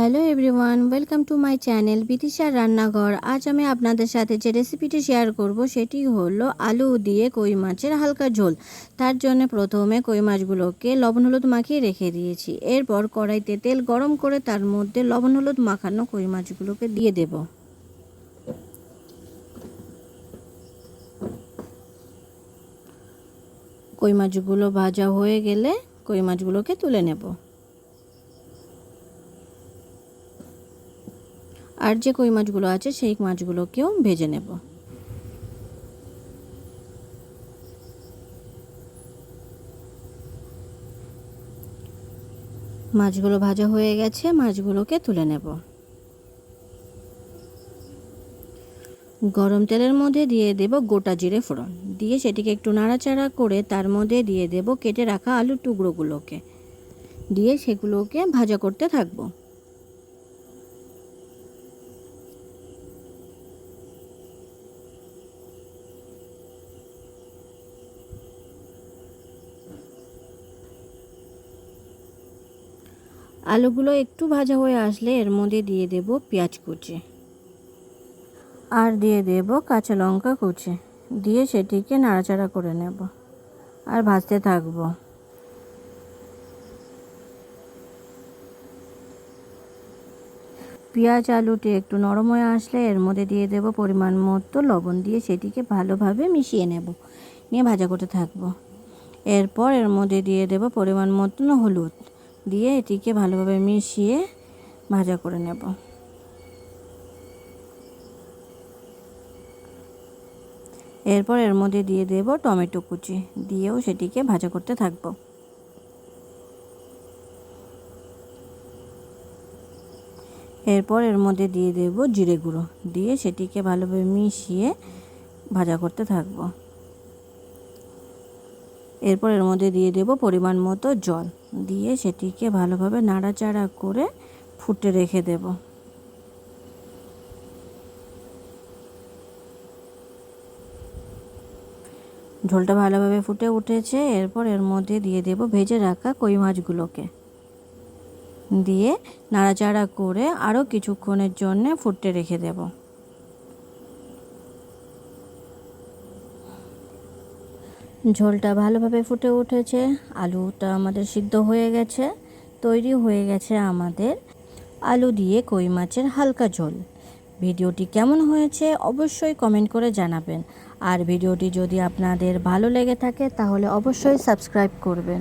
Hello everyone welcome to my channel বিদিশার রান্নাঘর আজ আমি আপনাদের সাথে যে রেসিপিটি শেয়ার করব, সেটি হলো আলু দিয়ে কই মাছের হালকা ঝোল। তার জন্য প্রথমে কই মাছগুলোকে লবণ হলুদ মাখিয়ে রেখে দিয়েছি। এরপর কড়াইতে তেল গরম করে তার মধ্যে লবণ হলুদ মাখানো কই মাছগুলোকে দিয়ে দেব। কই মাছগুলো ভাজা হয়ে গেলে কই মাছগুলোকে তুলে নেব। আর যে কই মাছগুলো আছে, সেই মাছগুলোকেও ভেজে নেব। মাছগুলো ভাজা হয়ে গেছে, মাছগুলোকে তুলে নেব। গরম তেলের মধ্যে দিয়ে দেব গোটা জিরে ফোড়ন। দিয়ে সেটিকে একটু নাড়াচাড়া করে তার মধ্যে দিয়ে দেব কেটে রাখা আলুর টুকরোগুলোকে। দিয়ে সেগুলোকে ভাজা করতে থাকব। আলুগুলো একটু ভাজা হয়ে আসলে এর মধ্যে দিয়ে দেব পেঁয়াজ কুচি। আর দিয়ে দেব কাঁচা লঙ্কা কুচি। দিয়ে সেটিকে নাড়াচাড়া করে নেব। আর ভাজতে থাকব। পেঁয়াজ আলুটি একটু নরম হয়ে আসলে এর মধ্যে দিয়ে দেব পরিমাণ মতো লবণ দিয়ে সেটিকে ভালোভাবে মিশিয়ে নেব। নিয়ে ভাজা করতে থাকব। এরপর এর মধ্যে দিয়ে দেব পরিমাণ মতন হলুদ। দিয়ে এটিকে ভালোভাবে মিশিয়ে ভাজা করে নেব। এরপর এর মধ্যে দিয়ে দেব টমেটো কুচি, দিয়েও সেটিকে ভাজা করতে থাকব। এরপর এর মধ্যে দিয়ে দেব জিরে গুঁড়ো, দিয়ে সেটিকে ভালোভাবে মিশিয়ে ভাজা করতে থাকব। এরপর এর মধ্যে দিয়ে দেব পরিমাণ মতো জল। দিয়ে সেটিকে ভালোভাবে নাড়াচাড়া করে ফুটে রেখে দেব। ঝোলটা ভালোভাবে ফুটে উঠেছে। এরপর এর মধ্যে দিয়ে দেব ভেজে রাখা কই মাছগুলোকে। দিয়ে নাড়াচাড়া করে আরও কিছুক্ষণের জন্য ফুটতে রেখে দেবো। ঝোলটা ভালোভাবে ফুটে উঠেছে, আলুটা আমাদের সিদ্ধ হয়ে গেছে, তৈরি হয়ে গেছে আমাদের আলু দিয়ে কই মাছের হালকা ঝোল। ভিডিওটি কেমন হয়েছে অবশ্যই কমেন্ট করে জানাবেন। আর ভিডিওটি যদি আপনাদের ভালো লেগে থাকে তাহলে অবশ্যই সাবস্ক্রাইব করবেন।